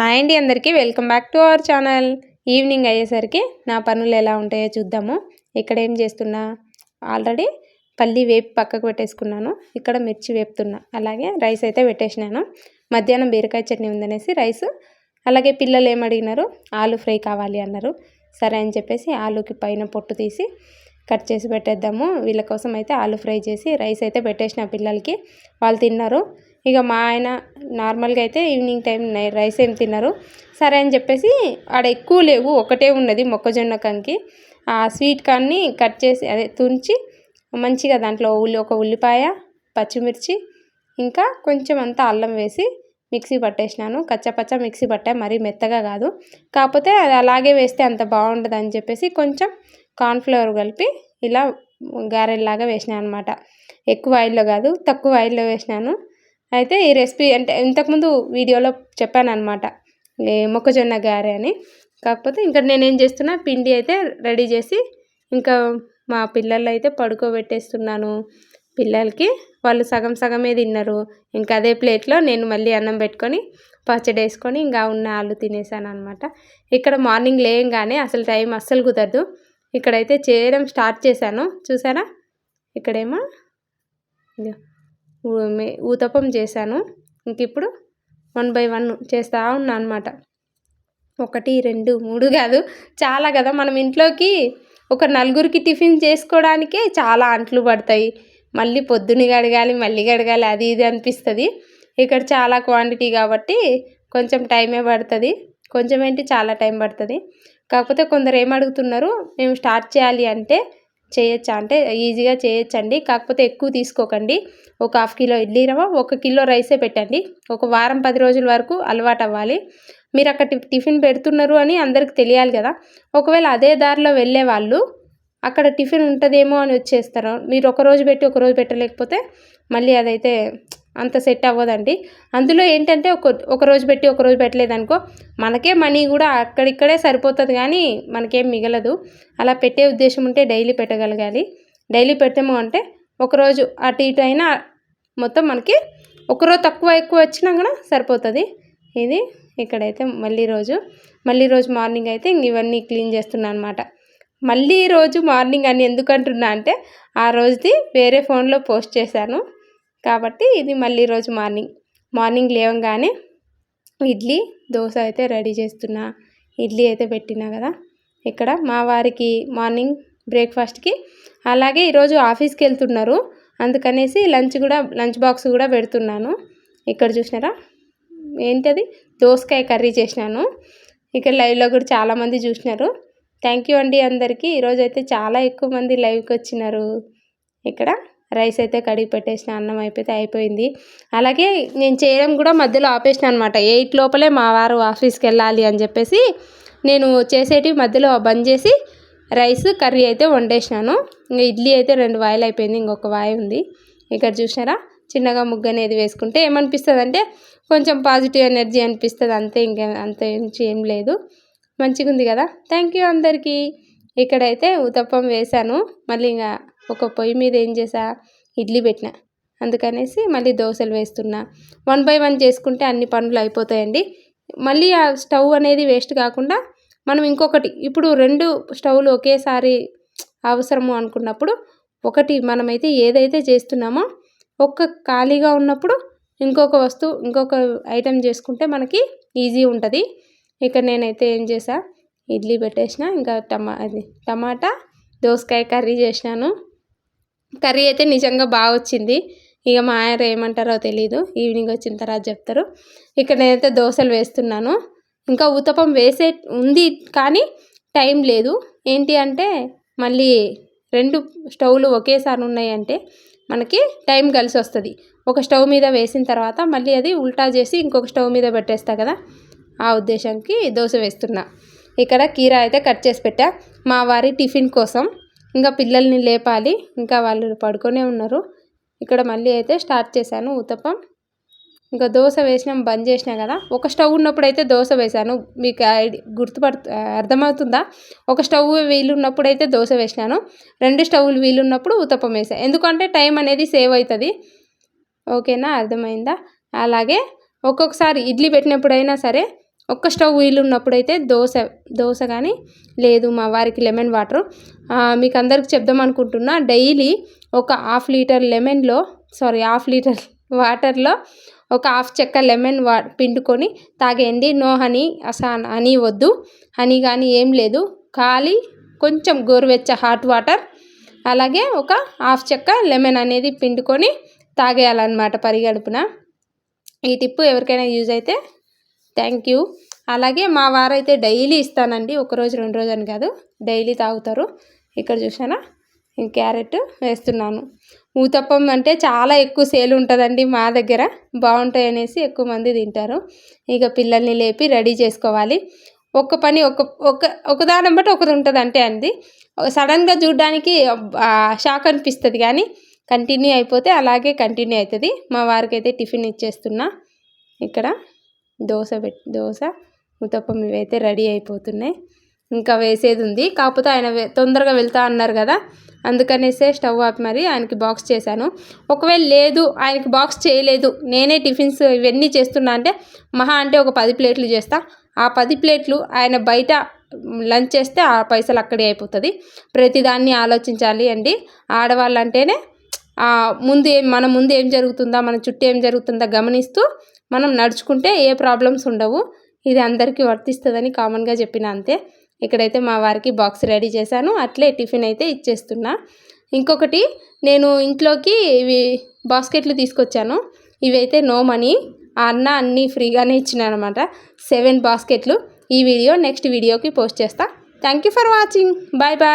Hi అండి అందరికీ. Welcome back to our channel. Evening అయ్యేసరికి నా పనులు ఎలా ఉంటాయో చూద్దాము. ఇక్కడ ఏం చేస్తున్నా? ఆల్రెడీ పల్లి వేపు పక్కకు పెట్టేసుకున్నాను. ఇక్కడ మిర్చి వేపుతున్నా. అలాగే రైస్ అయితే పెట్టేసినాను. మధ్యాహ్నం బీరకాయ చట్నీ ఉందనేసి రైస్. అలాగే పిల్లలు ఏం అడిగినారు? ఆలు ఫ్రై కావాలి అన్నారు. సరే అని చెప్పేసి ఆలుకి పైన పొట్టు తీసి కట్ చేసి పెట్టేద్దాము. వీళ్ళ కోసం అయితే ఆలు ఫ్రై చేసి రైస్ అయితే పెట్టేసిన పిల్లలకి. వాళ్ళు తిన్నారు. ఇక మా ఆయన నార్మల్గా అయితే ఈవినింగ్ టైం రైస్ ఏం తిన్నారు. సరే అని చెప్పేసి ఆడ ఎక్కువ లేవు ఒకటే ఉన్నది మొక్కజొన్న కంకి. ఆ స్వీట్ కాన్ని కట్ చేసి అదే తుంచి మంచిగా దాంట్లో ఉల్లి ఒక ఉల్లిపాయ పచ్చిమిర్చి ఇంకా కొంచెం అంతా అల్లం వేసి మిక్సీ పట్టేసినాను. కచ్చపచ్చ మిక్సీ పట్టా మరీ మెత్తగా కాదు. కాకపోతే అది అలాగే వేస్తే అంత బాగుండదు అని చెప్పేసి కొంచెం కార్న్ఫ్లవర్ కలిపి ఇలా గారెల్లాగా వేసినాను అనమాట ఎక్కువ ఆయిల్లో కాదు తక్కువ ఆయిల్లో వేసినాను. అయితే ఈ రెసిపీ అంటే ఇంతకుముందు వీడియోలో చెప్పాను అనమాట మొక్కజొన్న గారె అని. కాకపోతే ఇంకా నేనేం చేస్తున్నా పిండి అయితే రెడీ చేసి ఇంకా మా పిల్లలు అయితే పడుకోబెట్టేస్తున్నాను. పిల్లలకి వాళ్ళు సగం సగమే తిన్నారు. ఇంకా అదే ప్లేట్లో నేను మళ్ళీ అన్నం పెట్టుకొని పచ్చడి వేసుకొని ఇంకా ఉన్న ఆలు తినేసాను అనమాట ఇక్కడ మార్నింగ్ లేయంగానే అసలు టైం అస్సలు కుదరదు. ఇక్కడైతే చేయడం స్టార్ట్ చేశాను. చూసారా? ఇక్కడేమో ఊతప్పం చేశాను. ఇంక ఇప్పుడు వన్ బై వన్ చేస్తూ ఉన్నా అనమాట ఒకటి రెండు మూడు కాదు. చాలా కదా మనం ఇంట్లోకి ఒక నలుగురికి టిఫిన్ చేసుకోవడానికే చాలా అంట్లు పడతాయి. మళ్ళీ పొద్దున్న గడగాలి మళ్ళీ గడగాలి అది ఇది అనిపిస్తుంది. ఇక్కడ చాలా క్వాంటిటీ కాబట్టి కొంచెం టైమే పడుతుంది. కొంచెం ఏంటి చాలా టైం పడుతుంది. కాకపోతే కొందరు ఏమడుగుతున్నారు మేము స్టార్ట్ చేయాలి అంటే చేయొచ్చా? అంటే ఈజీగా చేయొచ్చండి. కాకపోతే ఎక్కువ తీసుకోకండి. ఒక హాఫ్ కిలో ఇడ్లీ రవ్వ ఒక కిలో రైసే పెట్టండి. ఒక వారం పది రోజుల వరకు అలవాటు అవ్వాలి మీరు అక్కడ టిఫిన్ పెడుతున్నారు అని అందరికి తెలియాలి కదా. ఒకవేళ అదే దారిలో వెళ్ళే వాళ్ళు అక్కడ టిఫిన్ ఉంటుందేమో అని వచ్చేస్తారు. మీరు ఒక రోజు పెట్టి ఒక రోజు పెట్టలేకపోతే మళ్ళీ అదైతే అంత సెట్ అవ్వదండి. అందులో ఏంటంటే ఒక ఒక రోజు పెట్టి ఒక రోజు పెట్టలేదనుకో మనకే మనీ కూడా అక్కడిక్కడే సరిపోతుంది కానీ మనకేం మిగలదు. అలా పెట్టే ఉద్దేశం ఉంటే డైలీ పెట్టగలగాలి. డైలీ పెట్టాము అంటే ఒకరోజు అటు ఇటు అయినా మొత్తం మనకి ఒకరోజు తక్కువ ఎక్కువ వచ్చినా కూడా సరిపోతుంది. ఇది ఇక్కడైతే మళ్ళీ రోజు మళ్ళీ రోజు మార్నింగ్ అయితే ఇంక ఇవన్నీ క్లీన్ చేస్తున్నాను అనమాట మళ్ళీ రోజు మార్నింగ్ అని ఎందుకంటున్నా అంటే ఆ రోజుది వేరే ఫోన్లో పోస్ట్ చేశాను. కాబట్టి ఇది మళ్ళీ రోజు మార్నింగ్. మార్నింగ్ లేవగానే ఇడ్లీ దోశ అయితే రెడీ చేస్తున్నా. ఇడ్లీ అయితే పెట్టినా కదా. ఇక్కడ మా వారికి మార్నింగ్ బ్రేక్ఫాస్ట్కి. అలాగే ఈరోజు ఆఫీస్కి వెళ్తున్నారు. అందుకనేసి లంచ్ కూడా లంచ్ బాక్స్ కూడా పెడుతున్నాను. ఇక్కడ చూసినారా? ఏంటది? దోసకాయ కర్రీ చేసినాను. ఇక్కడ లైవ్లో కూడా చాలామంది చూసినారు. థ్యాంక్ యూ అండి అందరికీ. ఈరోజు అయితే చాలా ఎక్కువ మంది లైవ్కి వచ్చినారు. ఇక్కడ రైస్ అయితే కడిగి పెట్టేసిన అన్నం అయిపోతే అయిపోయింది. అలాగే నేను చేయడం కూడా మధ్యలో ఆపేసిన అనమాట ఎయిట్ లోపలే మా వారు ఆఫీస్కి వెళ్ళాలి అని చెప్పేసి నేను చేసేటివి మధ్యలో బంద్ చేసి రైస్ కర్రీ అయితే వండేసినాను. ఇంకా ఇడ్లీ అయితే రెండు వాయిలు అయిపోయింది ఇంకొక వాయి ఉంది. ఇక్కడ చూసినారా? చిన్నగా ముగ్గు అనేది వేసుకుంటే ఏమనిపిస్తుంది అంటే కొంచెం పాజిటివ్ ఎనర్జీ అనిపిస్తుంది అంతే ఇంకా అంతే ఏం లేదు. మంచిగా ఉంది కదా? థ్యాంక్ యూ అందరికీ. ఇక్కడైతే ఉతప్పం వేశాను. మళ్ళీ ఇంకా ఒక పొయ్యి మీద ఏం చేసా? ఇడ్లీ పెట్టిన. అందుకనేసి మళ్ళీ దోశలు వేస్తున్నా. వన్ బై వన్ చేసుకుంటే అన్ని పనులు అయిపోతాయండి. మళ్ళీ ఆ స్టవ్ అనేది వేస్ట్ కాకుండా మనం ఇంకొకటి ఇప్పుడు రెండు స్టవ్లు ఒకేసారి అవసరము అనుకున్నప్పుడు ఒకటి మనమైతే ఏదైతే చేస్తున్నామో ఒక్క ఖాళీగా ఉన్నప్పుడు ఇంకొక వస్తువు ఇంకొక ఐటెం చేసుకుంటే మనకి ఈజీ ఉంటుంది. ఇక నేనైతే ఏం చేసా? ఇడ్లీ పెట్టేసిన ఇంకా టమా అది టమాటా దోసకాయ కర్రీ చేసినాను. కర్రీ అయితే నిజంగా బాగా వచ్చింది. ఇక మా ఆయన ఏమంటారో తెలీదు. ఈవినింగ్ వచ్చిన తర్వాత చెప్తారు. ఇక్కడ నేనైతే దోశలు వేస్తున్నాను. ఇంకా ఉతపం వేసే ఉంది కానీ టైం లేదు. ఏంటి అంటే మళ్ళీ రెండు స్టవ్లు ఒకేసారి ఉన్నాయంటే మనకి టైం కలిసి వస్తుంది. ఒక స్టవ్ మీద వేసిన తర్వాత మళ్ళీ అది ఉల్టా చేసి ఇంకొక స్టవ్ మీద పెట్టేస్తా కదా. ఆ ఉద్దేశంకి దోశ వేస్తున్నా. ఇక్కడ కీరా అయితే కట్ చేసి పెట్టా. మా వారి టిఫిన్ కోసం ఇంకా పిల్లల్ని లేపాలి. ఇంకా వాళ్ళు పడుకొనే ఉన్నారు. ఇక్కడ మళ్ళీ అయితే స్టార్ట్ చేశాను ఉతప్పం ఇంకా దోశ వేసినాం బంద్ చేసినా కదా. ఒక స్టవ్ ఉన్నప్పుడు అయితే దోశ వేసాను మీకు గుర్తుపడు అర్థమవుతుందా? ఒక స్టవ్ వీలు ఉన్నప్పుడు అయితే దోశ వేసినాను. రెండు స్టవ్లు వీలున్నప్పుడు ఉతప్పం వేసాను ఎందుకంటే టైం అనేది సేవ్ అవుతుంది. ఓకేనా? అర్థమైందా? అలాగే ఒక్కొక్కసారి ఇడ్లీ పెట్టినప్పుడైనా సరే ఒక్క స్టవ్ వీలు ఉన్నప్పుడైతే దోశ దోశ కానీ లేదు మా వారికి లెమన్ వాటర్. మీకు అందరికి చెప్దాం అనుకుంటున్నా డైలీ ఒక హాఫ్ లీటర్ లెమన్లో సారీ హాఫ్ లీటర్ వాటర్లో ఒక హాఫ్ చెక్క లెమన్ వా పిండుకొని తాగేయండి. నో హనీ అసా హనీ వద్దు. హనీ కానీ ఏం లేదు. ఖాళీ కొంచెం గోరువెచ్చ హాట్ వాటర్ అలాగే ఒక హాఫ్ చెక్క లెమన్ అనేది పిండుకొని తాగేయాలన్నమాట పరిగడుపున. ఈ టిప్పు ఎవరికైనా యూజ్ అయితే థ్యాంక్ యూ అలాగే మా వారైతే డైలీ ఇస్తానండి. ఒకరోజు రెండు రోజు అని కాదు. డైలీ తాగుతారు. ఇక్కడ చూసానా క్యారెట్ వేస్తున్నాను. ఊతప్పం అంటే చాలా ఎక్కువ సేల్ ఉంటుందండి మా దగ్గర. బాగుంటాయి అనేసి ఎక్కువ మంది తింటారు. ఇక పిల్లల్ని లేపి రెడీ చేసుకోవాలి. ఒక్క పని ఒక ఒక ఒకదానం బట్టి ఒకటి ఉంటుంది అంటే అంది సడన్గా చూడడానికి షాక్ అనిపిస్తుంది కానీ కంటిన్యూ అయిపోతే అలాగే కంటిన్యూ అవుతుంది. మా వారికి అయితే టిఫిన్ ఇచ్చేస్తున్నా. ఇక్కడ దోశ పెట్టి దోశ ఉతప్పం ఇవైతే రెడీ అయిపోతున్నాయి. ఇంకా వేసేది ఉంది. కాకపోతే ఆయన తొందరగా వెళ్తా అన్నారు కదా అందుకనేసే స్టవ్ ఆపి మరి ఆయనకి బాక్స్ చేశాను. ఒకవేళ లేదు ఆయనకి బాక్స్ చేయలేదు నేనే టిఫిన్స్ ఇవన్నీ చేస్తున్నా అంటే మహా అంటే ఒక పది ప్లేట్లు చేస్తా. ఆ పది ప్లేట్లు ఆయన బయట లంచ్ చేస్తే ఆ పైసలు అక్కడే అయిపోతుంది. ప్రతిదాన్ని ఆలోచించాలి అండి. ఆడవాళ్ళు అంటేనే ముందు ఏం మన ముందు ఏం జరుగుతుందా మన చుట్టూ ఏం జరుగుతుందా గమనిస్తూ మనం నడుచుకుంటే ఏ ప్రాబ్లమ్స్ ఉండవు. ఇది అందరికీ వర్తిస్తుందని కామన్గా చెప్పిన అంతే. ఇక్కడైతే మా వారికి బాక్స్ రెడీ చేశాను. అట్లే టిఫిన్ అయితే ఇచ్చేస్తున్నా. ఇంకొకటి నేను ఇంట్లోకి ఇవి బాస్కెట్లు తీసుకొచ్చాను. ఇవైతే నో మనీ ఆ అన్న అన్నీ ఫ్రీగానే ఇచ్చినానమాట సెవెన్ బాస్కెట్లు. ఈ వీడియో నెక్స్ట్ వీడియోకి పోస్ట్ చేస్తా. Thank you for watching bye bye